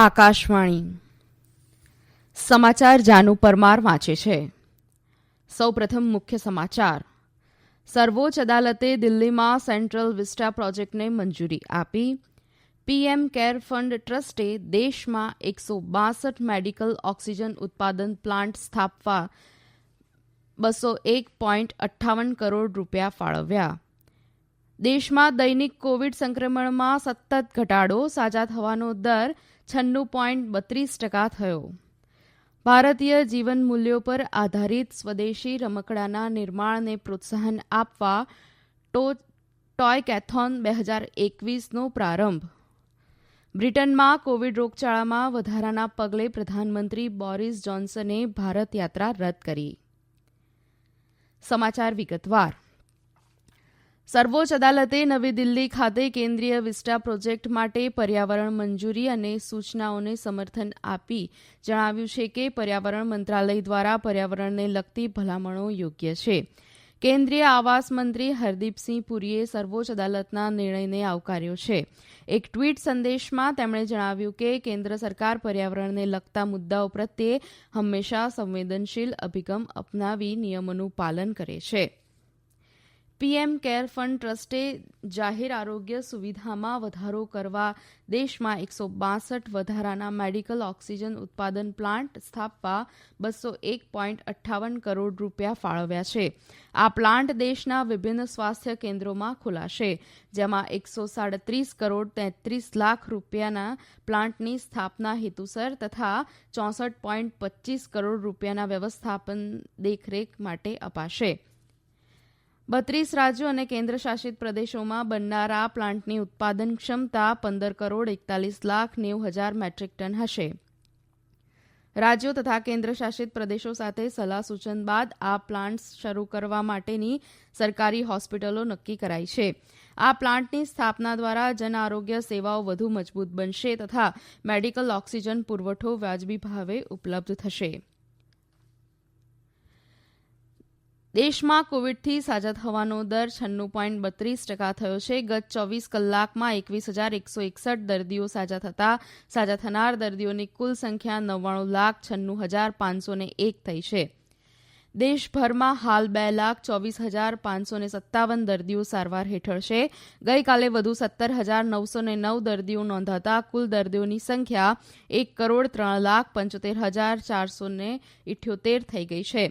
આકાશવાણી. સમાચાર જાનુ પરમાર વાંચે છે. સૌપ્રથમ મુખ્ય સમાચાર. સર્વોચ્ચ અદાલતે દિલ્હીમાં સેન્ટ્રલ વિસ્ટા પ્રોજેક્ટને મંજૂરી આપી. પીએમ કેર ફંડ ટ્રસ્ટે દેશમાં એકસો બાસઠ મેડિકલ ઓક્સિજન ઉત્પાદન પ્લાન્ટ સ્થાપવા બસો એક પોઈન્ટ અઠ્ઠાવન કરોડ રૂપિયા ફાળવ્યા. દેશમાં દૈનિક કોવિડ સંક્રમણમાં સતત ઘટાડો, સાજા થવાનો દર છન્નું પોઈન્ટ બત્રીસ ટકા થયો. ભારતીય જીવન મૂલ્યો પર આધારિત સ્વદેશી રમકડાના નિર્માણને પ્રોત્સાહન આપવા ટોય કેથોન બે હજાર એકવીસનો પ્રારંભ. બ્રિટનમાં કોવિડ રોગચાળામાં વધારાના પગલે પ્રધાનમંત્રી બોરિસ જોન્સને ભારત યાત્રા રદ કરી. સમાચાર વિગતવાર. સર્વોચ્ચ અદાલતે નવી દિલ્હી ખાતે કેન્દ્રીય વિસ્ટા પ્રોજેક્ટ માટે પર્યાવરણ મંજૂરી અને સૂચનાઓને સમર્થન આપી જણાવ્યું છે કે પર્યાવરણ મંત્રાલય દ્વારા પર્યાવરણને લગતી ભલામણો યોગ્ય છે. કેન્દ્રીય આવાસ મંત્રી હરદીપસિંહ પુરીએ સર્વોચ્ચ અદાલતના નિર્ણયને આવકાર્યો છે. એક ટ્વીટ સંદેશમાં તેમણે જણાવ્યું કે કેન્દ્ર સરકાર પર્યાવરણને લગતા મુદ્દાઓ પ્રત્યે હંમેશા સંવેદનશીલ અભિગમ અપનાવી નિયમોનું પાલન કરે છે. પીએમ કેર ફંડ ટ્રસ્ટે જાહેર આરોગ્ય સુવિધામાં વધારો કરવા દેશમાં એકસો બાસઠ વધારાના મેડિકલ ઓક્સિજન ઉત્પાદન પ્લાન્ટ સ્થાપવા બસો એક પોઈન્ટ અઠ્ઠાવન કરોડ રૂપિયા ફાળવ્યા છે. આ પ્લાન્ટ દેશના વિભિન્ન સ્વાસ્થ્ય કેન્દ્રોમાં ખોલાશે, જેમાં એકસો સાડત્રીસ કરોડ તેત્રીસ લાખ રૂપિયાના પ્લાન્ટની સ્થાપના હેતુસર તથા ચોસઠ પોઈન્ટ પચ્ચીસ કરોડ રૂપિયાના વ્યવસ્થાપન દેખરેખ માટે અપાશે. બત્રીસ રાજ્યો અને કેન્દ્રશાસિત પ્રદેશોમાં બનનારા પ્લાન્ટની ઉત્પાદન ક્ષમતા પંદર કરોડ એકતાલીસ લાખ નેવું હજાર મેટ્રિક ટન હશે. રાજ્યો તથા કેન્દ્રશાસિત પ્રદેશો સાથે સલાહ સૂચન બાદ આ પ્લાન્ટ્સ શરૂ કરવા માટેની સરકારી હોસ્પિટલો નક્કી કરાઈ છે. આ પ્લાન્ટની સ્થાપના દ્વારા જન આરોગ્ય સેવાઓ વધુ મજબૂત બનશે તથા મેડિકલ ઓક્સિજન પુરવઠો વાજબી ભાવે ઉપલબ્ધ થશે. દેશમાં કોવિડથી સાજા થવાનો દર છન્નું પોઈન્ટ બત્રીસ ટકા થયો છે. ગત ચોવીસ કલાકમાં એકવીસ હજાર એકસો એકસઠ દર્દીઓ સાજા થતાં, સાજા થનાર દર્દીઓની કુલ સંખ્યા નવ્વાણું લાખ છન્નું હજાર પાંચસો એક થઈ છે. દેશભરમાં હાલ બે લાખ ચોવીસ હજાર પાંચસો સત્તાવન દર્દીઓ સારવાર હેઠળ છે. ગઈકાલે વધુ સત્તર હજાર નવસો ને નવ દર્દીઓ નોંધાતા, કુલ દર્દીઓની સંખ્યા એક કરોડ ત્રણ લાખ પંચોતેર હજાર ચારસો ને ઇઠ્યોતેર થઈ ગઈ છે.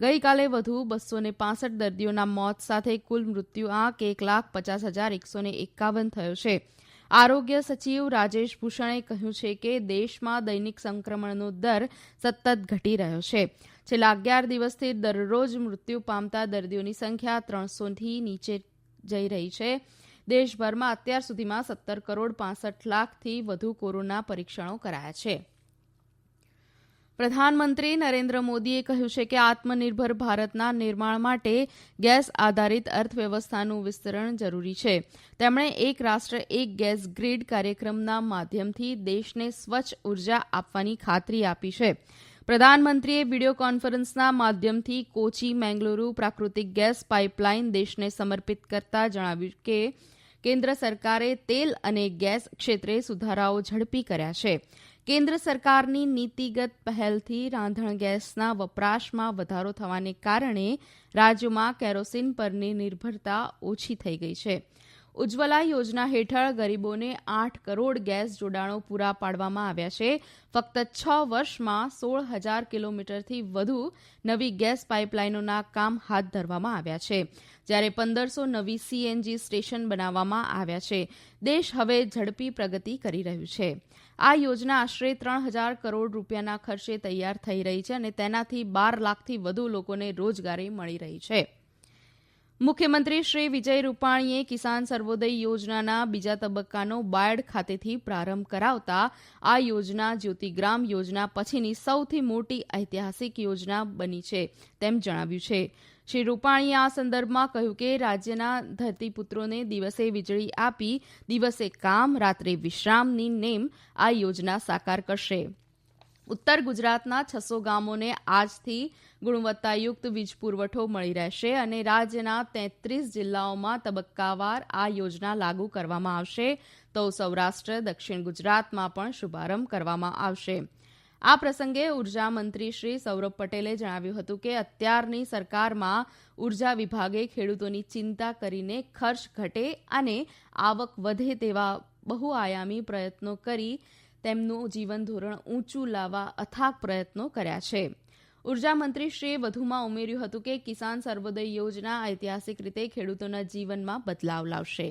ગઈકાલે વધુ બસો પાસઠ દર્દીઓના મોત સાથે કુલ મૃત્યુ આંક એક લાખ પચાસ હજાર એકસો એકાવન થયો છે. આરોગ્ય સચિવ રાજેશ ભૂષણે કહ્યું છે કે દેશમાં દૈનિક સંક્રમણનો દર સતત ઘટી રહ્યો છે. છેલ્લા અગિયાર દિવસથી દરરોજ મૃત્યુ પામતા દર્દીઓની સંખ્યા ત્રણસોથી નીચે જઈ રહી છે. દેશભરમાં અત્યાર સુધીમાં સત્તર કરોડ પાસઠ લાખથી વધુ કોરોના પરીક્ષણો કરાયા છે. પ્રધાનમંત્રી નરેન્દ્ર મોદીએ કહ્યું છે કે આત્મનિર્ભર ભારતના નિર્માણ માટે ગેસ આધારિત અર્થવ્યવસ્થાનું વિસ્તરણ જરૂરી છે. તેમણે એક રાષ્ટ્ર, એક ગેસ ગ્રીડ કાર્યક્રમના માધ્યમથી દેશને સ્વચ્છ ઊર્જા આપવાની ખાતરી આપી છે. પ્રધાનમંત્રીએ વીડિયો કોન્ફરન્સના માધ્યમથી કોચી, મેંગલુરુ પ્રાકૃતિક ગેસ પાઇપલાઇન દેશને સમર્પિત કરતા જણાવ્યું કે, કેન્દ્ર સરકારે તેલ અને ગેસ ક્ષેત્રે સુધારાઓ ઝડપી કર્યા છે. કેન્દ્ર સરકારની નીતિગત પહેલથી રાંધણ ગેસના વપરાશમાં વધારો થવાને કારણે રાજ્યોમાં કેરોસીન પરની નિર્ભરતા ઓછી થઈ ગઈ છે. ઉજ્જવલા યોજના હેઠળ ગરીબોને આઠ કરોડ ગેસ જોડાણો પૂરા પાડવામાં આવ્યા છે. ફક્ત છ વર્ષમાં સોળ હજાર કિલોમીટરથી વધુ નવી ગેસ પાઇપલાઇનોના કામ હાથ ધરવામાં આવ્યા છે. જ્યારે પંદરસો નવી સીએનજી સ્ટેશન બનાવવામાં આવ્યા છે. દેશ હવે ઝડપી પ્રગતિ કરી રહ્યું છે. આ યોજના આશરે ત્રણ હજાર કરોડ રૂપિયાના ખર્ચે તૈયાર થઈ રહી છે અને તેનાથી બાર લાખથી વધુ લોકોને રોજગારી મળી રહી છે. મુખ્યમંત્રી શ્રી વિજય રૂપાણીએ કિસાન સર્વોદય યોજનાના બીજા તબક્કાનો બાયડ ખાતેથી પ્રારંભ કરાવતા આ યોજના જ્યોતિગ્રામ યોજના પછીની સૌથી મોટી ઐતિહાસિક યોજના બની છે તેમ જણાવ્યું છે. શ્રી રૂપાણીએ આ સંદર્ભમાં કહ્યું કે રાજ્યના ધરતીપુત્રોને દિવસે વીજળી આપી દિવસે કામ, રાત્રે વિશ્રામની નેમ આ યોજના સાકાર કરશે. ઉત્તર ગુજરાતના છસો ગામોને આજથી ગુણવત્તાયુક્ત વીજ પુરવઠો મળી રહેશે અને રાજ્યના તેત્રીસ જિલ્લાઓમાં તબક્કાવાર આ યોજના લાગુ કરવામાં આવશે. તો સૌરાષ્ટ્ર, દક્ષિણ ગુજરાતમાં પણ શુભારંભ કરવામાં આવશે. આ પ્રસંગે ઊર્જા મંત્રી શ્રી સૌરભ પટેલે જણાવ્યું હતું કે અત્યારની સરકારમાં ઊર્જા વિભાગે ખેડૂતોની ચિંતા કરીને ખર્ચ ઘટે અને આવક વધે તેવા બહુઆયામી પ્રયત્નો કરી તેમનું જીવન ધોરણ ઊંચું લાવવા અથાગ પ્રયત્નો કર્યા છે. ઊર્જા મંત્રીશ્રીએ વધુમાં ઉમેર્યું હતું કે કિસાન સર્વોદય યોજના ઐતિહાસિક રીતે ખેડૂતોના જીવનમાં બદલાવ લાવશે.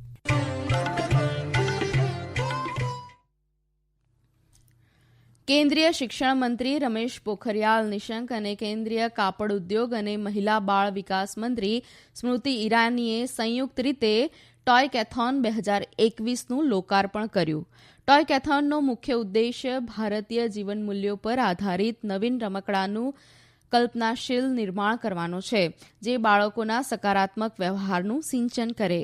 કેન્દ્રીય શિક્ષણ મંત્રી રમેશ પોખરિયાલ નિશંક અને કેન્દ્રીય કાપડ ઉદ્યોગ અને મહિલા બાળ વિકાસ મંત્રી સ્મૃતિ ઈરાનીએ સંયુક્ત રીતે ટોય કેથોન બે હજાર એકવીસનું લોકાર્પણ કર્યું. ટોય કેથોનનો મુખ્ય ઉદ્દેશ્ય ભારતીય જીવન મૂલ્યો પર આધારિત નવીન રમકડાનું કલ્પનાશીલ નિર્માણ કરવાનો છે, જે બાળકોના સકારાત્મક વ્યવહારનું સિંચન કરે.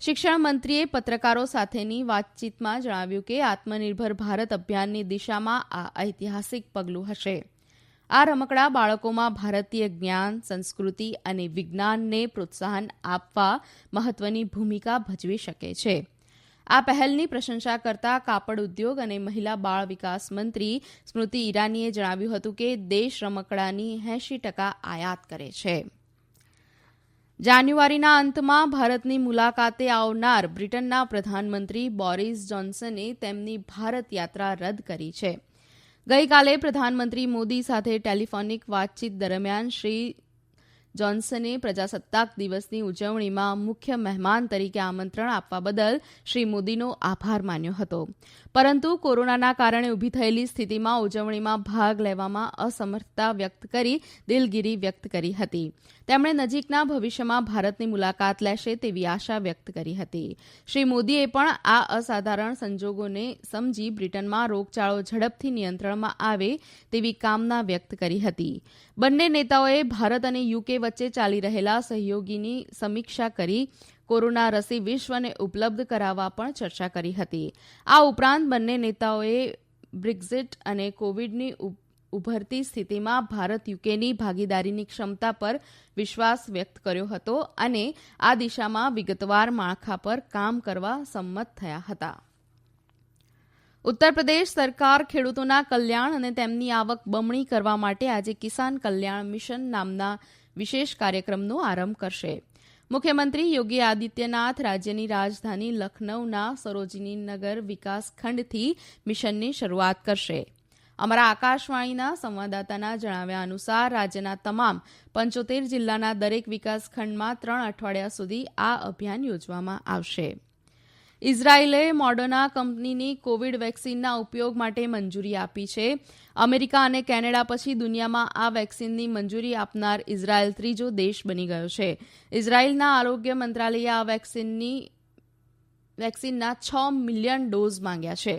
શિક્ષણ મંત્રીએ પત્રકારો સાથેની વાતચીતમાં જણાવ્યું કે આત્મનિર્ભર ભારત અભિયાનની દિશામાં આ ઐતિહાસિક પગલું હશે. આ રમકડા બાળકોમાં ભારતીય જ્ઞાન, સંસ્કૃતિ અને વિજ્ઞાનને પ્રોત્સાહન આપવા મહત્વની ભૂમિકા ભજવી શકે છે. આ પહેલની પ્રશંસા કરતા કાપડ ઉદ્યોગ અને મહિલા બાળ વિકાસ મંત્રી સ્મૃતિ ઈરાનીએ જણાવ્યું હતું કે દેશ રમકડાની એંશી ટકા આયાત કરે છે. જાન્યુઆરીના અંતમાં ભારતની મુલાકાતે આવનાર બ્રિટનના પ્રધાનમંત્રી બોરિસ જોન્સને તેમની ભારત યાત્રા રદ કરી છે. ગઈકાલે પ્રધાનમંત્રી મોદી સાથે ટેલિફોનિક વાતચીત દરમિયાન શ્રી જોન્સને પ્રજાસત્તાક દિવસની ઉજવણીમાં મુખ્ય મહેમાન તરીકે આમંત્રણ આપવા બદલ શ્રી મોદીનો આભાર માન્યો હતો. પરંતુ કોરોનાના કારણે ઊભી થયેલી સ્થિતિમાં ઉજવણીમાં ભાગ લેવામાં અસમર્થતા વ્યક્ત કરી દિલગીરી વ્યક્ત કરી હતી. તેમણે નજીકના ભવિષ્યમાં ભારતની મુલાકાત લેશે તેવી આશા વ્યક્ત કરી હતી. શ્રી મોદીએ પણ આ અસાધારણ સંજોગોને સમજી બ્રિટનમાં રોગચાળો ઝડપથી નિયંત્રણમાં આવે તેવી કામના વ્યક્ત કરી હતી. બંને નેતાઓએ ભારત અને યુકે વચ્ચે ચાલી રહેલા સહયોગીની સમીક્ષા કરી કોરોના રસી વિશ્વને ઉપલબ્ધ કરાવવા પણ ચર્ચા કરી હતી. આ ઉપરાંત બંને નેતાઓએ બ્રિક્ઝિટ અને કોવિડની ઉભરતી સ્થિતિમાં ભારત યુકેની ભાગીદારીની ક્ષમતા પર વિશ્વાસ વ્યક્ત કર્યો હતો અને આ દિશામાં વિગતવાર માળખા પર કામ કરવા સંમત થયા હતા. ઉત્તર પ્રદેશ સરકાર ખેડૂતોના કલ્યાણ અને તેમની આવક બમણી કરવા માટે આજે કિસાન કલ્યાણ મિશન નામના વિશેષ કાર્યક્રમનો આરંભ કરશે. મુખ્યમંત્રી યોગી આદિત્યનાથ રાજ્યની રાજધાની લખનૌના સરોજિની નગર વિકાસ ખંડથી મિશનની શરૂઆત કરશે. અમારા આકાશવાણીના સંવાદદાતાના જણાવ્યા અનુસાર રાજ્યના તમામ પંચોતેર જિલ્લાના દરેક વિકાસખંડમાં ત્રણ અઠવાડિયા સુધી આ અભિયાન યોજવામાં આવશે. ઇઝરાયેલે મોડર્ના કંપનીની કોવિડ વેક્સીનના ઉપયોગ માટે મંજૂરી આપી છે. અમેરિકા અને કેનેડા પછી દુનિયામાં આ વેક્સીનની મંજૂરી આપનાર ઇઝરાયેલ ત્રીજો દેશ બની ગયો છે. ઇઝરાયેલના આરોગ્ય મંત્રાલયે આ વેક્સીનના છ મિલિયન ડોઝ માંગ્યા છે.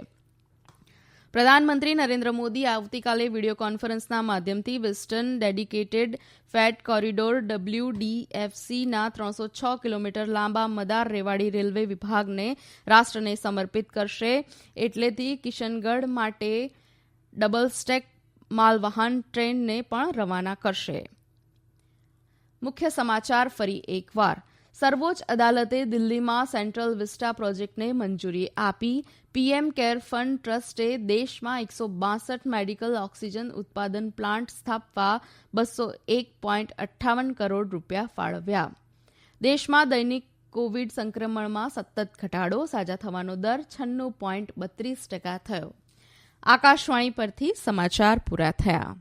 પ્રધાનમંત્રી નરેન્દ્ર મોદી આવતીકાલે વીડિયો કોન્ફરન્સના માધ્યમથી વેસ્ટર્ન ડેડિકેટેડ ફેટ કોરિડોર ડબલ્યુડીએફસીના ત્રણસો છ કિલોમીટર લાંબા મદાર રેવાડી રેલવે વિભાગને રાષ્ટ્રને સમર્પિત કરશે. એટલેથી કિશનગઢ માટે ડબલ સ્ટેક માલવાહન ટ્રેનને પણ રવાના કરશે. મુખ્ય સમાચાર ફરી એકવાર. સર્વોચ્ચ અદાલતે દિલ્હીમાં સેન્ટ્રલ વિસ્ટા પ્રોજેક્ટને મંજૂરી આપી. પીએમ કેર ફંડ ટ્રસ્ટે દેશમાં એકસો બાસઠ મેડિકલ ઓક્સિજન ઉત્પાદન પ્લાન્ટ સ્થાપવા બસો એક પોઈન્ટ અઠ્ઠાવન કરોડ રૂપિયા ફાળવ્યા. દેશમાં દૈનિક કોવિડ સંક્રમણમાં સતત ઘટાડો, સાજા થવાનો દર છન્નું પોઈન્ટ બત્રીસ ટકા થયો. આકાશવાણી પરથી સમાચાર પૂરા થયા.